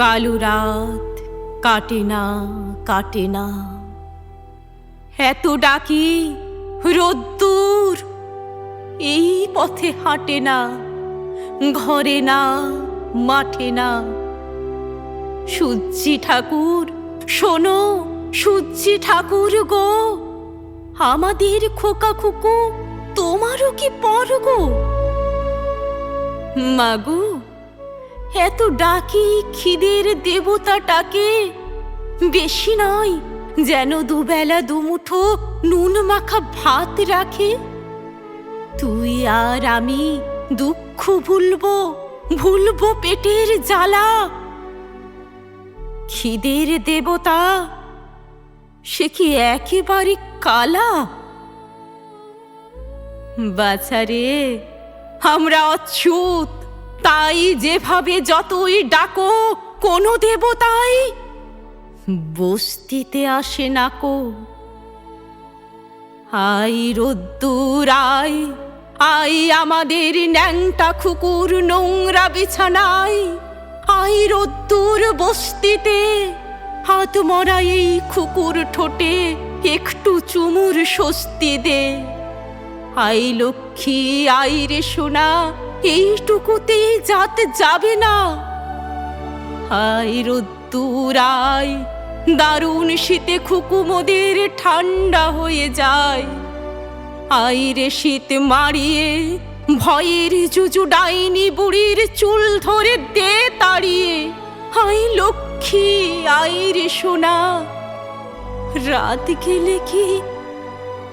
কালো রাত কাটে না কাটে না। এত ডাকি রোদ্দুর, এই পথে হাঁটে না, ঘরে না, মাঠে না। সূর্যি ঠাকুর, শোনো সূর্যি ঠাকুর গো, আমাদের খোকা খুকু, তোমারও কি পর গো মাগু এত ডাকি খিদের দেবতাটাকে? বেশি নয়, যেন দুবেলা দুমুঠো নুন মাখা ভাত রাখে। তুই আর আমি দুঃখ ভুলবো ভুলবো পেটের জ্বালা। খিদের দেবতা, সে কি একেবারে কালা? বাছারে আমরা অচ্যুত। তাই যেভাবে যতই ডাকো, কোনো দেবতাই বস্তিতে আসে না কো। আই রোদ্দুর, আই আই আমাদের ন্যাংটা খুকুর নোংরা বিছানায়। আই রোদ্দুর বস্তিতে, হাত মরা এই খুকুর ঠোঁটে একটু চুমুর স্বস্তি দে। আই লক্ষ্মী, আই রে সোনা এইটুকুতে যাতে যাবে না। দারুণ শীতে খুকুমোদের ঠান্ডা হয়ে যায়। আইরে শীত মারিয়ে, ভয়ের জুজু ডাইনি বুড়ির চুল ধরে দে তাড়িয়ে। আই লক্ষ্মী আইরে সোনা, রাত গেলে কি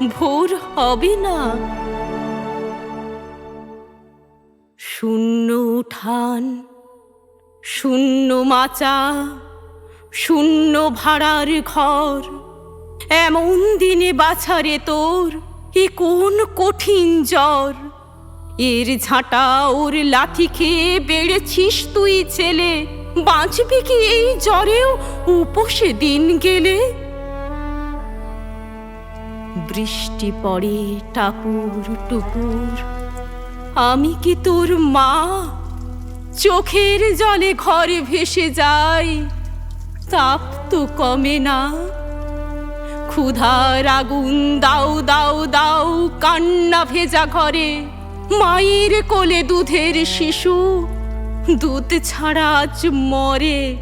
ভোর হবে না? শূন্য উঠান, শূন্য মাচা, শূন্য ভাড়ার ঘর। এমন দিনে বাছারে তোর এ কোন কঠিন জ্বর? এর ঝাঁটা ওর লাথি খেয়ে বেড়েছিস তুই ছেলে, বাঁচবি কি এই জ্বরেও উপসে দিন গেলে? বৃষ্টি পড়ে টাপুর টুপুর আমি কি তোর মা? চোখের জলে ঘরে ভেসে যাই, তাপ তো কমে না। ক্ষুধার আগুন দাও দাও দাও, কান্না ভেজা ঘরে। মায়ের কোলে দুধের শিশু, দুধ ছাড়া আজ মরে।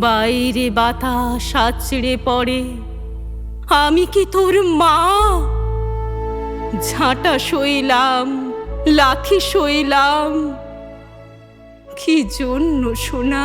বাইরে বাতাস আছড়ে পড়ে। আমি কি তোর মা? ঝাঁটা সইলাম লাথি সইলাম। কি জন্য শোনা